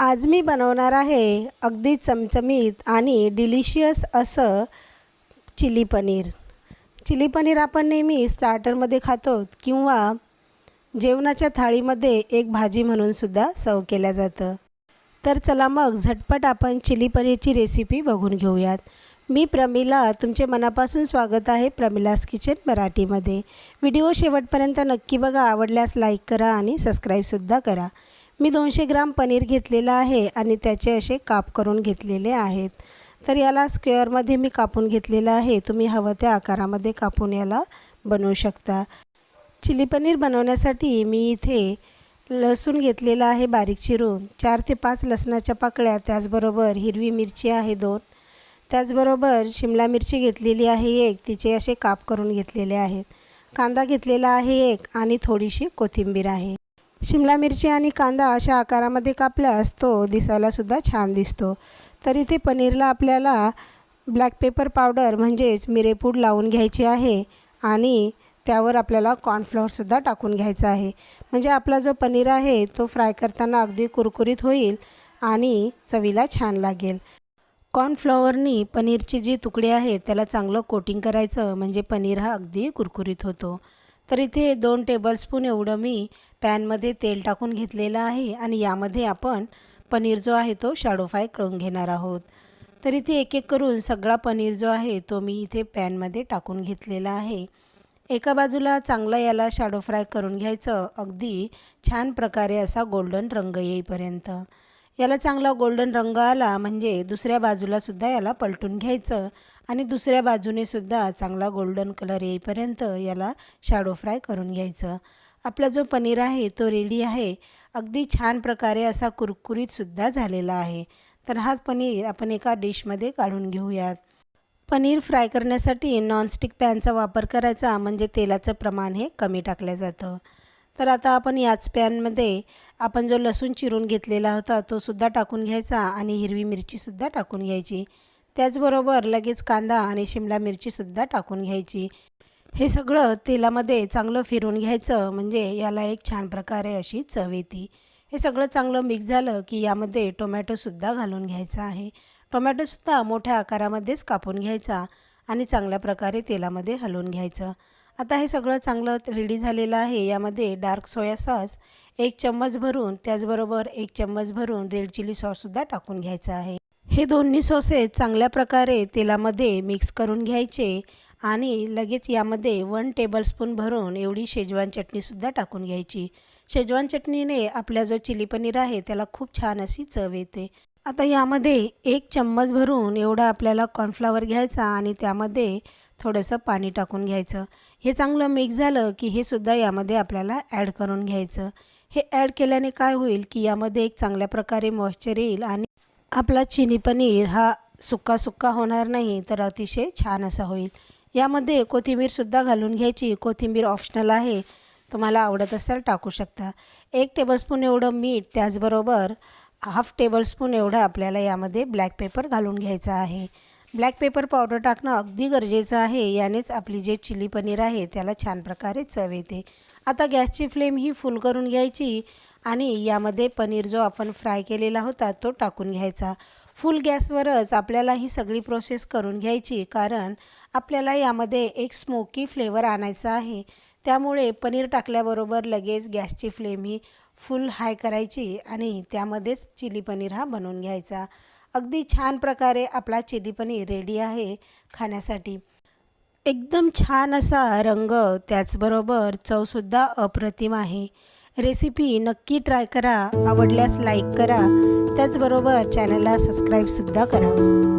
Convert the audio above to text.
आज मी बनवणार आहे अगदी चमचमीत आणि डिलिशियस असं चिली पनीर. चिली पनीर आपण नेहमी स्टार्टरमध्ये खातो किंवा जेवणाच्या थाळीमध्ये एक भाजी म्हणूनसुद्धा सर्व केलं जातं. तर चला मग झटपट आपण चिली पनीरची रेसिपी बघून घेऊयात. मी प्रमिला तुमचे मनापासून स्वागत आहे प्रमिलास किचन मराठीमध्ये. व्हिडिओ शेवटपर्यंत नक्की बघा आवडल्यास लाईक करा आणि सबस्क्राईबसुद्धा करा. मी दोनशे ग्राम पनीर घेतलेलं आहे आणि त्याचे असे काप करून घेतलेले आहेत. तर याला स्क्वेअरमध्ये मी कापून घेतलेलं आहे. तुम्ही हवं त्या आकारामध्ये कापून याला बनवू शकता. चिली पनीर बनवण्यासाठी मी इथे लसूण घेतलेला आहे बारीक चिरून. चार ते पाच लसणाच्या पाकळ्या त्याचबरोबर हिरवी मिरची आहे दोन. त्याचबरोबर शिमला मिरची घेतलेली आहे एक. तिचे असे काप करून घेतलेले आहेत. कांदा घेतलेला आहे एक आणि थोडीशी कोथिंबीर आहे. शिमला मिरची आणि कांदा अशा आकारामध्ये कापल्यास तो दिसायलासुद्धा छान दिसतो. तर इथे पनीरला आपल्याला ब्लॅक पेपर पावडर म्हणजेच मिरेपूड लावून घ्यायची आहे आणि त्यावर आपल्याला कॉर्नफ्लॉवरसुद्धा टाकून घ्यायचा आहे. म्हणजे आपला जो पनीर आहे तो फ्राय करताना अगदी कुरकुरीत होईल आणि चवीला छान लागेल. कॉर्नफ्लॉवरनी पनीरची जी तुकडे आहेत त्याला चांगलं कोटिंग करायचं म्हणजे पनीर हा अगदी कुरकुरीत होतो. तर इथे दोन टेबलस्पून एवढं मी पॅनमध्ये तेल टाकून घेतलेलं आहे आणि यामध्ये आपण पनीर जो आहे तो शॅडो फ्राय करून घेणार आहोत. तर इथे एक एक करून सगळा पनीर जो आहे तो मी इथे पॅनमध्ये टाकून घेतलेला आहे. एका बाजूला चांगला याला शॅडो फ्राय करून घ्यायचं. अगदी छान प्रकारे असा गोल्डन रंग येईपर्यंत. याला चांगला गोल्डन रंग आला म्हणजे दुसऱ्या बाजूलासुद्धा याला पलटून घ्यायचं. आणि दुसऱ्या बाजूने सुद्धा चांगला गोल्डन कलर येईपर्यंत याला शॅडो फ्राय करून घ्यायचं. आपला जो पनीर आहे तो रेडी आहे. अगदी छान प्रकारे असा कुरकुरीतसुद्धा झालेला आहे. तर हाच पनीर आपण एका डिशमध्ये काढून घेऊयात. पनीर फ्राय करण्यासाठी नॉनस्टिक पॅनचा वापर करायचा म्हणजे तेलाचं प्रमाण हे कमी टाकलं जातं. तर आता आपण याच पॅनमध्ये आपण जो लसूण चिरून घेतलेला होता तो सुद्धा टाकून घ्यायचा आणि हिरवी मिरचीसुद्धा टाकून घ्यायची. त्याचबरोबर लगेच कांदा आणि शिमला मिरचीसुद्धा टाकून घ्यायची. हे सगळं तेलामध्ये चांगलं फिरून घ्यायचं म्हणजे याला एक छान प्रकारे अशी चव येते. हे सगळं चांगलं मिक्स झालं की यामध्ये टोमॅटोसुद्धा घालून घ्यायचा आहे. टोमॅटोसुद्धा मोठ्या आकारामध्येच कापून घ्यायचा आणि चांगल्या प्रकारे तेलामध्ये हलवून घ्यायचं. आता हे सगळं चांगलं रेडी झालेलं आहे. यामध्ये डार्क सोया सॉस एक चम्मच भरून त्याचबरोबर एक चम्मच भरून रेड चिली सॉससुद्धा टाकून घ्यायचं आहे. हे दोन्ही सॉसेस चांगल्या प्रकारे तेलामध्ये मिक्स करून घ्यायचे आणि लगेच यामध्ये वन टेबलस्पून भरून एवढी शेजवान चटणीसुद्धा टाकून घ्यायची. शेजवान चटणीने आपला जो चिली पनीर आहे त्याला खूप छान अशी चव येते. आता यामध्ये एक चम्मच भरून एवढा आपल्याला कॉर्नफ्लावर घ्यायचा आणि त्यामध्ये थोडंसं पाणी टाकून घ्यायचं. हे चांगलं मिक्स झालं की हे सुद्धा यामध्ये आपल्याला ॲड करून घ्यायचं. हे ॲड केल्याने काय होईल की यामध्ये एक चांगल्या प्रकारे मॉइश्चर येईल आणि आपला चिनी पनीर हा सुक्का सुक्का होणार नाही तर अतिशय छान असा होईल. यामध्ये कोथिंबीरसुद्धा घालून घ्यायची. कोथिंबीर ऑप्शनल आहे. तुम्हाला आवडत असेल टाकू शकता. एक टेबलस्पून एवढं मीठ त्याचबरोबर हाफ टेबलस्पून एवढं आपल्याला यामध्ये ब्लॅक पेपर घालून घ्यायचं आहे. ब्लॅक पेपर पावडर टाकणं अगदी गरजेचं आहे. यानेच आपली जे चिली पनीर आहे त्याला छान प्रकारे चव येते. आता गॅसची फ्लेम ही फुल करून घ्यायची आणि यामध्ये पनीर जो आपण फ्राय केलेला होता तो टाकून घ्यायचा. फुल गॅसवरच आपल्याला ही सगळी प्रोसेस करून घ्यायची कारण आपल्याला यामध्ये एक स्मोकी फ्लेवर आणायचा आहे. त्यामुळे पनीर टाकल्याबरोबर लगेच गॅसची फ्लेम ही फुल हाय करायची आणि त्यामध्येच चिली पनीर हा बनवून घ्यायचा. अगदी छान प्रकारे आपला चिली पनीर रेडी आहे खाण्यासाठी. एकदम छान असा रंग त्याचबरोबर चवसुद्धा अप्रतिम आहे. रेसिपी नक्की ट्राय करा आवडल्यास लाईक करा त्याचबरोबर चॅनलला सबस्क्राईबसुद्धा करा.